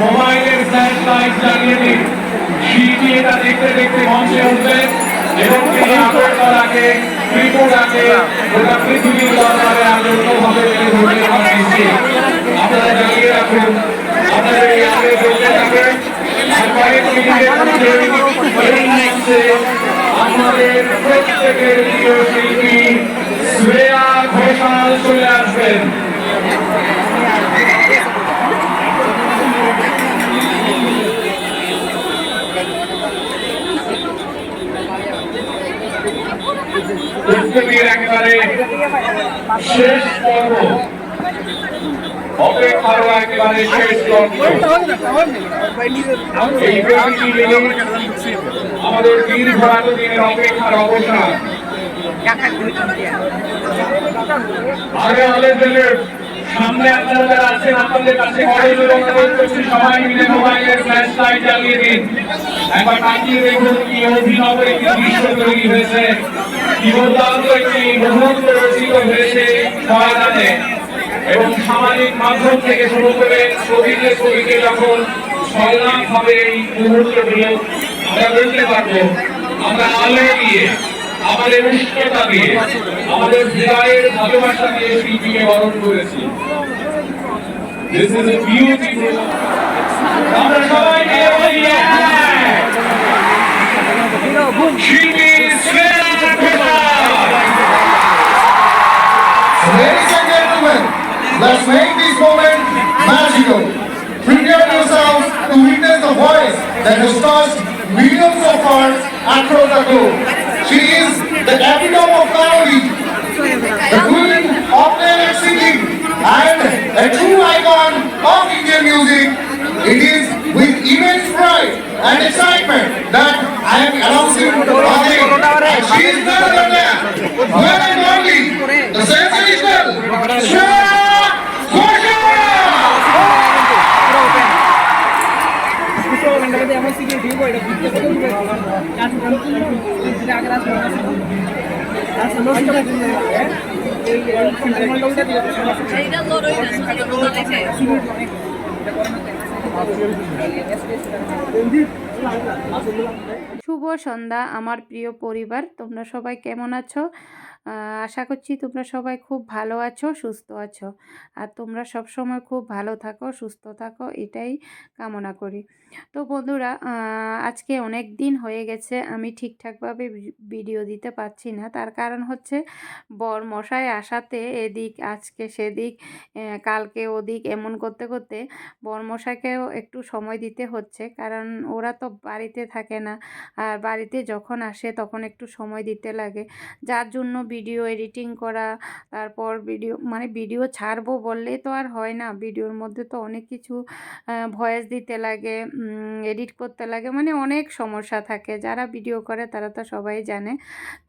মোবাইলের flash light জ্বালিয়ে দিন। এটা দেখতে দেখতে মঞ্চে উঠবেন এবং তিনি আগরতলাকে ত্রিপুরাকে গোটা পৃথিবীর দরবারে ধরতে পারছি আপনারা জ্বালিয়ে রাখুন। আপনাদের এই আগে চলতে থাকে আর কয়েক মিনিটের মধ্যে এই মঞ্চে আমাদের প্রত্যেকের প্রিয় শিল্পী শ্রেয়া ঘোষাল চলে পৃথিবীর একেবারে শেষ পর্ব। অপেক্ষারও একেবারে শেষ পর্ব। এই মিনিট আমাদের দীর্ঘ এতদিনের অপেক্ষার অবসান। আগে আমাদের সামনে আপনারা আছেন, আপনাদের কাছে সবাই মিলে মোবাইলের ফ্ল্যাশ লাইট জ্বালিয়ে দিন। একবার তাকিয়ে দেখুন কি অভিনব দৃশ্য তৈরি হয়েছে। সামাজিক মাধ্যম থেকে শুরু করে ছবিতে ছবিতে যখন সংলাপ হবে আমরা বলতে পারব, আমরা আলো দিয়ে, আমাদের উষ্ণতা দিয়ে, আমাদের হৃদয়ের দিয়ে শিল্পীকে করেছি। আমরা সবাই Ladies and gentlemen, let's make this moment magical. Prepare yourselves to witness the voice that has touched millions of hearts across the globe. She is the epitome of melody, the queen of lyric singing, and a true icon of Indian music. It is with immense pride and excitement that I am announcing her name. And she is none other than one and only the sensational Shreya Ghoshal. এমন শুভ সন্ধ্যা, আমার প্রিয় পরিবার। তোমরা সবাই কেমন আছো? আশা করছি তোমরা সবাই খুব ভালো আছো, সুস্থ আছো। আর তোমরা সব সময় খুব ভালো থাকো, সুস্থ থাকো, এটাই কামনা করি। তো বন্ধুরা আজকে অনেক দিন হয়ে গেছে, আমি ঠিকঠাকভাবে ভিডিও দিতে পারছি না। তার কারণ হচ্ছে বর মশাই আসাতে এদিক, আজকে সেদিক কালকে ওদিক এমন করতে করতে বরমশাইকেও একটু সময় দিতে হচ্ছে। কারণ ওরা তো বাড়িতে থাকে না, আর বাড়িতে যখন আসে তখন একটু সময় দিতে লাগে। যার জন্য ভিডিও এডিটিং করা, তারপর ভিডিও মানে ভিডিও ছাড়বো বললেই তো আর হয় না। ভিডিওর মধ্যে তো অনেক কিছু ভয়েস দিতে লাগে এডিট করতে লাগে। মানে অনেক সমস্যা থাকে। যারা ভিডিও করে, তারা তো সবাই জানে।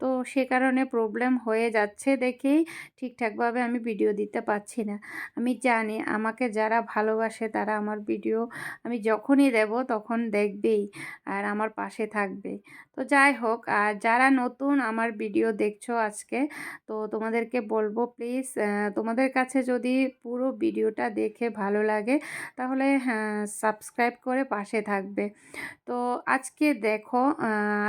তো সে কারণে প্রবলেম হয়ে যাচ্ছে দেখেই ঠিকঠাকভাবে আমি ভিডিও দিতে পারছি না। আমি জানি আমাকে যারা ভালোবাসে তারা আমার ভিডিও আমি যখনই দেব তখন দেখবেই আর আমার পাশে থাকবে। তো যাই হোক, আর যারা নতুন আমার ভিডিও দেখছ আজকে, তো তোমাদেরকে বলব প্লিজ তোমাদের কাছে যদি পুরো ভিডিওটা দেখে ভালো লাগে, তাহলে হ্যাঁ সাবস্ক্রাইব করে পাশে থাকবে। তো আজকে দেখো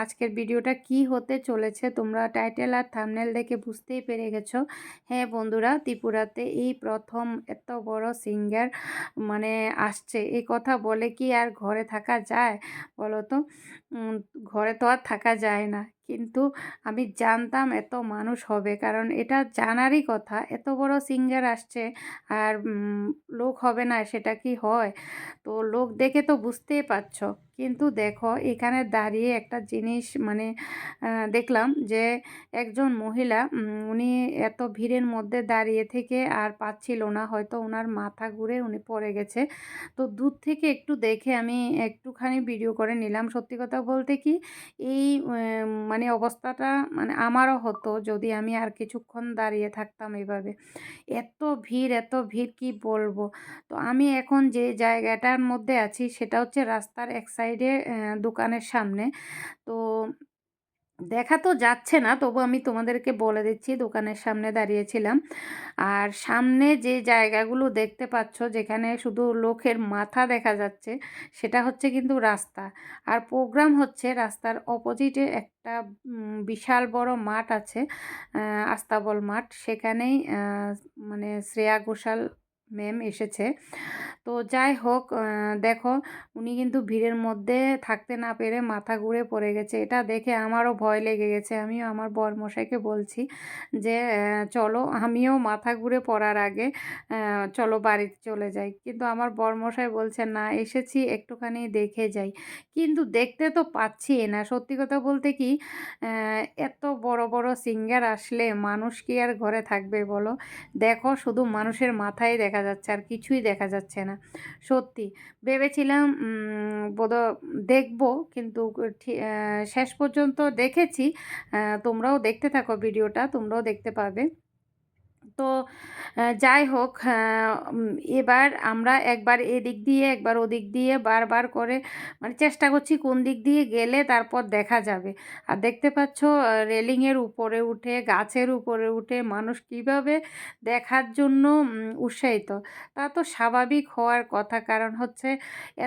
আজকের ভিডিওটা কি হতে চলেছে তোমরা টাইটেল আর থামনেল দেখে বুঝতেই পেরে গেছো। হ্যাঁ বন্ধুরা, ত্রিপুরাতে এই প্রথম এত বড় সিঙ্গার মানে আসছে। এই কথা বলে কি আর ঘরে থাকা যায় বলো তো? ঘরে তো আর থাকা যায় না। কিন্তু আমি জানতাম এত মানুষ হবে। কারণ এটা জানারই কথা। এত বড় সিঙ্গার আসছে আর লোক হবে না সেটা কি হয়? তো লোক দেখে তো বুঝতেই পারছ। কিন্তু দেখো, এখানে দাঁড়িয়ে একটা জিনিস মানে দেখলাম যে একজন মহিলা উনি এত ভিড়ের মধ্যে দাঁড়িয়ে থেকে আর পাচ্ছিল না। হয়তো ওনার মাথা ঘুরে উনি পড়ে গেছে। তো দূর থেকে একটু দেখে আমি একটুখানি ভিডিও করে নিলাম। সত্যি কথা বলতে কি, এই মানে অবস্থাটা মানে আমারও হতো যদি আমি আর কিছুক্ষণ দাঁড়িয়ে থাকতাম এভাবে। এত ভিড় এত ভিড়, কি বলব? তো আমি এখন যে জায়গাটার মধ্যে আছি, সেটা হচ্ছে রাস্তার এক সাইডে দোকানের সামনে। তো দেখা তো যাচ্ছে না, তবু আমি তোমাদেরকে বলে দিচ্ছি, দোকানের সামনে দাঁড়িয়েছিলাম। আর সামনে যে জায়গাগুলো দেখতে পাচ্ছ, যেখানে শুধু লোকের মাথা দেখা যাচ্ছে, সেটা হচ্ছে কিন্তু রাস্তা। আর প্রোগ্রাম হচ্ছে রাস্তার অপোজিটে একটা বিশাল বড় মাঠ আছে আস্তাবল মাঠ। সেখানেই মানে শ্রেয়া ঘোষাল ম্যাম এসেছে। তো যাই হোক দেখো, উনি কিন্তু ভিড়ের মধ্যে থাকতে না পেরে মাথা ঘুরে পড়ে গেছে। এটা দেখে আমারও ভয় লেগে গেছে। আমিও আমার বরমশাইকে বলছি যে চলো, আমিও মাথা ঘুরে পড়ার আগে চলো বাড়িতে চলে যাই। কিন্তু আমার বরমশাই বলছে, না, এসেছি, একটুখানি দেখে যাই। কিন্তু দেখতে তো পাচ্ছি না। সত্যি কথা বলতে কি এত বড় বড় সিঙ্গার আসলে মানুষ কি আর ঘরে থাকবে বলো? দেখো, শুধু মানুষের মাথায় দেখা যাচ্ছে আর কিছুই দেখা যাচ্ছে না। সত্যি, ভেবেছিলাম বোধ দেখব কিন্তু শেষ পর্যন্ত দেখেছি। তোমরাও দেখতে থাকো ভিডিওটা, তোমরাও দেখতে পাবে। তো যাই হোক এবার আমরা একবার এদিক দিয়ে, একবার ওদিক দিয়ে বারবার করে মানে চেষ্টা করছি কোন দিক দিয়ে গেলে তারপর দেখা যাবে। আর দেখতে পাচ্ছ রেলিংয়ের উপরে উঠে, গাছের উপরে উঠে মানুষ কীভাবে দেখার জন্য উৎসাহিত। তা তো স্বাভাবিক হওয়ার কথা। কারণ হচ্ছে,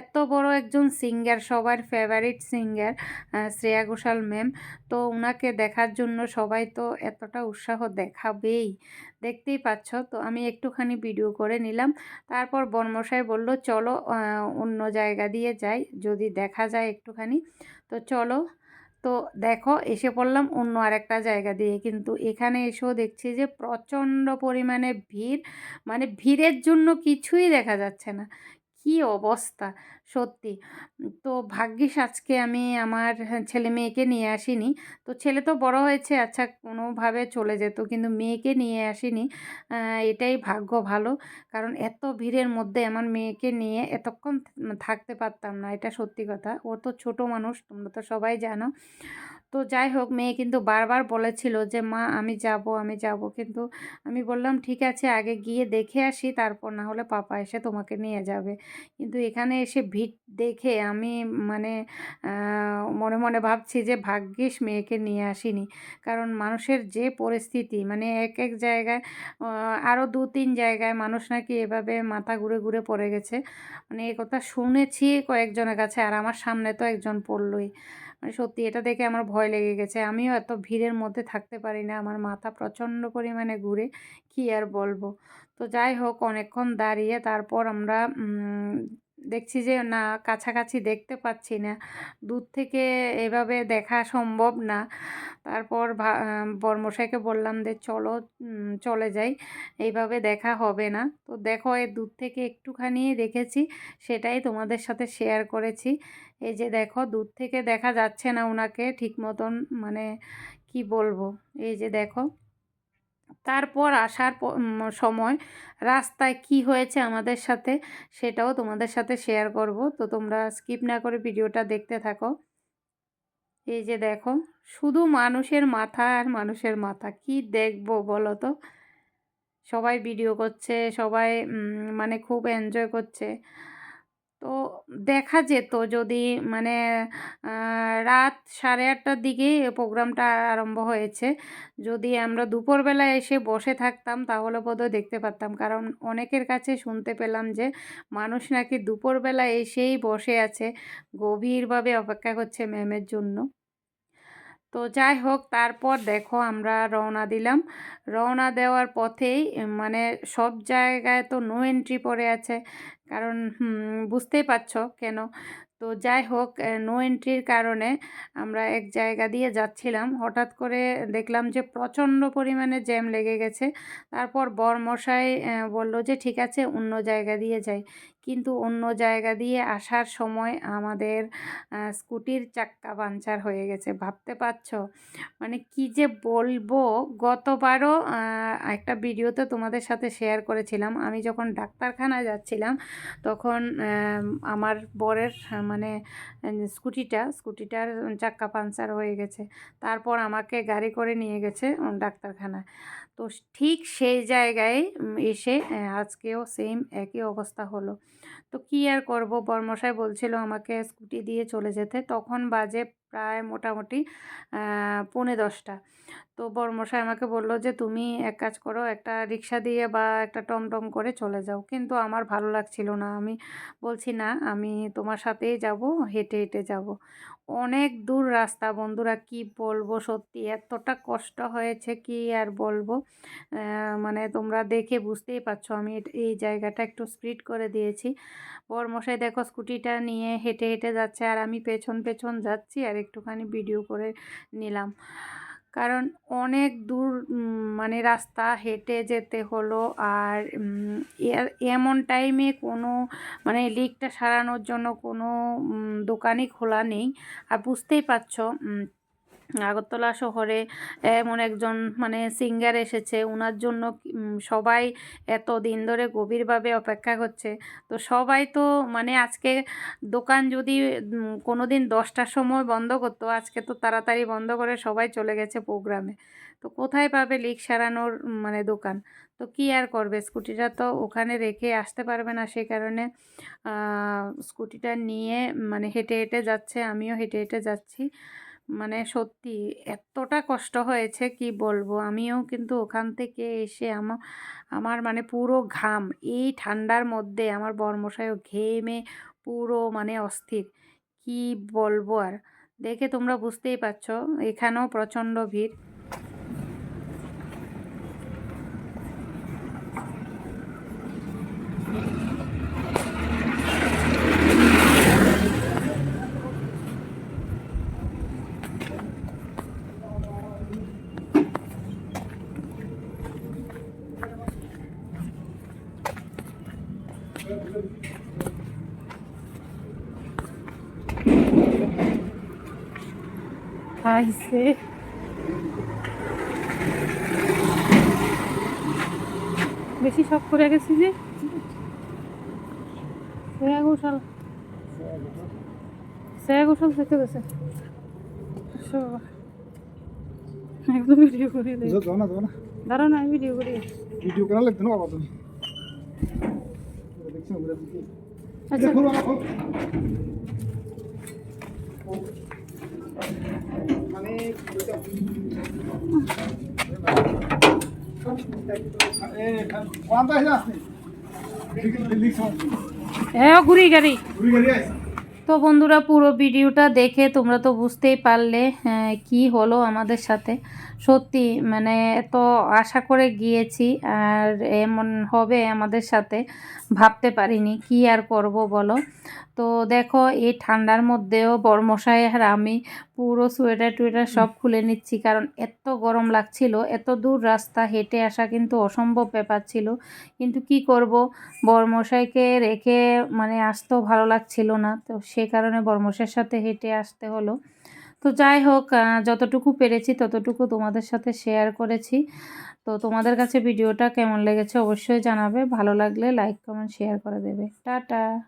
এত বড় একজন সিঙ্গার সবার favourite singer Shreya Ghoshal ma'am তো ওনাকে দেখার জন্য সবাই তো এতটা উৎসাহ দেখাবেই। দেখতেই পাচ্ছ। তো আমি একটুখানি ভিডিও করে নিলাম। তারপর বনমশাই বলল, চলো অন্য জায়গা দিয়ে যাই, যদি দেখা যায় একটুখানি। তো চলো। তো দেখো, এসে পড়লাম অন্য আরেকটা জায়গা দিয়ে। কিন্তু এখানে এসেও দেখছি যে, প্রচণ্ড পরিমাণে ভিড়। মানে ভিড়ের জন্য কিছুই দেখা যাচ্ছে না। কি অবস্থা? সত্যি। তো ভাগ্যিস আজকে আমি আমার ছেলে মেয়েকে নিয়ে আসিনি। তো ছেলে তো বড় হয়েছে আচ্ছা কোনোভাবে চলে যেত, কিন্তু মেয়েকে নিয়ে আসিনি। এটাই ভাগ্য ভালো। কারণ এত ভিড়ের মধ্যে আমার মেয়েকে নিয়ে এতক্ষণ থাকতে পারতাম না, এটা সত্যি কথা। ও তো ছোট মানুষ, তোমরা তো সবাই জানো। তো যাই হোক, মেয়ে কিন্তু বারবার বলেছিল যে, মা, আমি যাব আমি যাব। কিন্তু আমি বললাম, ঠিক আছে, আগে গিয়ে দেখে আসি, তারপর না হলে পাপা এসে তোমাকে নিয়ে যাবে। কিন্তু এখানে এসে ভিড় দেখে আমি মানে মনে মনে ভাবছি যে ভাগ্যিস মেয়েকে নিয়ে আসিনি। কারণ মানুষের যে পরিস্থিতি মানে এক এক জায়গায় আরও দু, তিন জায়গায় মানুষ নাকি এভাবে মাথা ঘুরে ঘুরে পড়ে গেছে। মানে এ কথা শুনেছি কয়েকজনের কাছে, আর আমার সামনে তো একজন পড়লই। মানে সত্যি এটা দেখে আমার ভয় লেগে গেছে। আমিও এত ভিড়ের মধ্যে থাকতে পারি না। আমার মাথা প্রচণ্ড পরিমাণে ঘুরে কী আর বলব? তো যাই হোক, অনেকক্ষণ দাঁড়িয়ে তারপর আমরা দেখছি যে না, কাছাকাছি দেখতে পাচ্ছি না। দূর থেকে এভাবে দেখা সম্ভব না। তারপর বর্মশাইকে বললাম যে, চলো চলে যাই। এইভাবে দেখা হবে না। তো দেখো, এই দূর থেকে একটুখানি দেখেছি, সেটাই তোমাদের সাথে শেয়ার করেছি। এই যে দেখো, দূর থেকে দেখা যাচ্ছে না ওনাকে ঠিক মতন মানে কি বলব? এই যে দেখো। তারপর আসার সময় রাস্তায় কি হয়েছে আমাদের সাথে সেটাও তোমাদের সাথে শেয়ার করব। তো তোমরা স্কিপ না করে ভিডিওটা দেখতে থাকো। এই যে দেখো, শুধু মানুষের মাথা আর মানুষের মাথা, কি দেখব বলো তো? সবাই ভিডিও করছে, সবাই মানে খুব এনজয় করছে। তো দেখা যেত যদি মানে রাত সাড়ে আটটার দিকেই প্রোগ্রামটা আরম্ভ হয়েছে। যদি আমরা দুপুরবেলা এসে বসে থাকতাম তাহলে বোধহয় দেখতে পারতাম। কারণ অনেকের কাছে শুনতে পেলাম যে, মানুষ নাকি দুপুরবেলা এসেই বসে আছে, গভীরভাবে অপেক্ষা করছে ম্যামের জন্য। তো যাই হোক, তারপর দেখো আমরা রওনা দিলাম। রওনা দেওয়ার পথেই মানে সব জায়গায় তো নো এন্ট্রি পড়ে আছে। কারণ বুঝতেই পারছ কেন? তো যাই হোক নো এন্ট্রির কারণে আমরা এক জায়গা দিয়ে যাচ্ছিলাম। হঠাৎ করে দেখলাম যে প্রচণ্ড পরিমাণে জ্যাম লেগে গেছে। তারপর বর মশাই বলল যে, ঠিক আছে, অন্য জায়গা দিয়ে যাই। কিন্তু অন্য জায়গা দিয়ে আসার সময় আমাদের স্কুটির চাক্কা পাঞ্চার হয়ে গেছে। ভাবতে পারছ? মানে কি যে বলব? গতবারও একটা ভিডিওতে তোমাদের সাথে শেয়ার করেছিলাম। আমি যখন ডাক্তারখানা যাচ্ছিলাম, তখন আমার বরের মানে স্কুটিটা, স্কুটিটার চাক্কা পাঞ্চার হয়ে গেছে। তারপর আমাকে গাড়ি করে নিয়ে গেছে ডাক্তারখানায় তো ঠিক সেই জায়গায় এসে আজকেও সেম একই অবস্থা হলো। তো কি আর করব? বর্মশাই বলছিল আমাকে স্কুটি দিয়ে চলে যেতে। তখন বাজে প্রায় মোটামুটি পৌনে দশটা। তো বড়মশাই আমাকে বলল যে, তুমি এক কাজ করো, একটা রিক্সা দিয়ে বা একটা টমটম করে চলে যাও। কিন্তু আমার ভালো লাগছিল না। আমি বলছি, না, আমি তোমার সাথেই যাব, হেঁটে হেঁটে যাব। অনেক দূর রাস্তা বন্ধুরা, কি বলব সত্যি, এতটা কষ্ট হয়েছে কি আর বলব? মানে তোমরা দেখে বুঝতেই পারছ, আমি এই জায়গাটা একটু স্পিড করে দিয়েছি। বরমশাই দেখো, স্কুটিটা নিয়ে হেঁটে হেঁটে যাচ্ছে, আর আমি পেছন পেছন যাচ্ছি, আর একটুখানি ভিডিও করে নিলাম। কারণ অনেক দূর মানে রাস্তা হেঁটে যেতে হলো আর এমন টাইমে কোনো মানে লিকটা সারানোর জন্য কোনো দোকানই খোলা নেই। আর বুঝতেই পারছ আগরতলা শহরে এমন একজন মানে সিঙ্গার এসেছে। ওনার জন্য সবাই এত দিন ধরে গভীরভাবে অপেক্ষা করছে। তো সবাই তো মানে আজকে দোকান যদি কোনো দিন দশটার সময় বন্ধ করতো, আজকে তো তাড়াতাড়ি বন্ধ করে সবাই চলে গেছে প্রোগ্রামে। তো কোথায় পাবে লিক সারানোর মানে দোকান? তো কি আর করবে? স্কুটিটা তো ওখানে রেখে আসতে পারবে না সেই কারণে স্কুটিটা নিয়ে মানে হেঁটে হেঁটে যাচ্ছে, আমিও হেঁটে হেঁটে যাচ্ছি। মানে সত্যি এতটা কষ্ট হয়েছে কি বলব? আমিও কিন্তু ওখান থেকে এসে আমার আমার মানে পুরো ঘাম এই ঠান্ডার মধ্যে আমার বর্মশায়ও ঘেমে পুরো মানে অস্থির। কি বলব আর? দেখে তোমরা বুঝতেই পারছ, এখানেও প্রচণ্ড ভিড়। খাইছে বেশি শখ করে গেছি যে। শ্রেয়া ঘোষাল শ্রেয়া ঘোষাল থেকে গেছে। বাবা। একদম ভিডিও করে দাঁড়াও না ভিডিও করি ভিডিও করা লাগতো না বাবা তুমি? আচ্ছা। মানে হ্যাঁ ঘুরি গাড়ি ঘুরি গাড়ি আইছে তো বন্ধুরা পুরো ভিডিওটা দেখে তোমরা তো বুঝতেই পারলে হ্যাঁ, কি হলো আমাদের সাথে। সত্যি মানে এত আশা করে গিয়েছি আর এমন হবে আমাদের সাথে। ভাবতে পারিনি কি আর করব বলো। তো দেখো এই ঠান্ডার মধ্যেও বরমশাই আর আমি পুরো সোয়েটার টুয়েটার সব খুলে নিচ্ছি। কারণ এত গরম লাগছিল এত দূর রাস্তা হেঁটে আসা কিন্তু অসম্ভব ব্যাপার ছিল। কিন্তু কি করব? বরমশাইকে রেখে মানে আসতেও ভালো লাগছিল না। তো সে কারণে বরমশাইয়ের সাথে হেঁটে আসতে হলো। তো যাই হোক যতটুকু পেরেছি ততটুকু তোমাদের সাথে শেয়ার করেছি। তো তোমাদের কাছে ভিডিওটা কেমন লেগেছে অবশ্যই জানাবে। ভালো লাগলে লাইক কমেন্ট শেয়ার করে দেবে। টাটা!